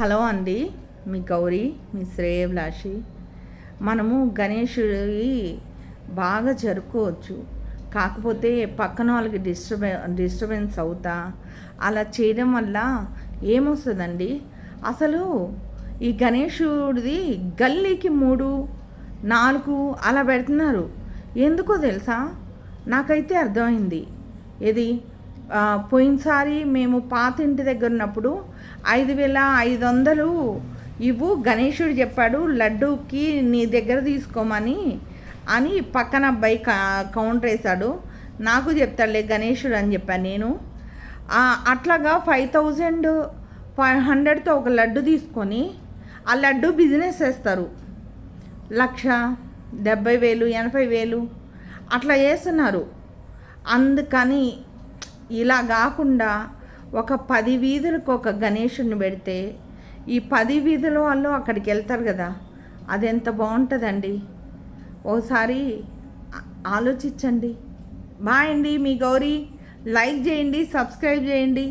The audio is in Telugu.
హలో అండి మీ గౌరీ మీ శ్రేయభిలాషి. మనము గణేషుడి బాగా జరుపుకోవచ్చు. కాకపోతే పక్కన వాళ్ళకి డిస్టర్బె డిస్టర్బెన్స్ అవుతా అలా చేయడం వల్ల ఏమొస్తుందండి? అసలు ఈ గణేషుడిది గల్లీకి మూడు నాలుగు అలా పెడుతున్నారు. ఎందుకో తెలుసా? నాకైతే అర్థమైంది. ఇది పోయినసారి మేము పాత ఇంటి దగ్గర ఉన్నప్పుడు ఐదు వేల ఐదు వందలు ఇవ్వు. గణేషుడు చెప్పాడు లడ్డూకి నీ దగ్గర తీసుకోమని అని పక్కన అబ్బాయి క- కౌంటర్ వేశాడు. నాకు చెప్తాడులే గణేషుడు అని చెప్పాను నేను. అట్లాగా ఫైవ్ థౌజండ్ ఫైవ్ హండ్రెడ్తో ఒక లడ్డు తీసుకొని ఆ లడ్డు బిజినెస్ చేస్తారు. లక్ష డెబ్బై వేలు ఎనభై వేలు అట్లా చేస్తున్నారు. అందుకని ఇలా కాకుండా ఒక పది వీధులకు ఒక గణేషుని పెడితే ఈ పది వీధుల వాళ్ళు అక్కడికి వెళ్తారు కదా అది ఎంత బాగుంటుందండి. ఓసారి ఆలోచించండి. బాయ్ అండి మీ గౌరీ. లైక్ చేయండి సబ్స్క్రైబ్ చేయండి.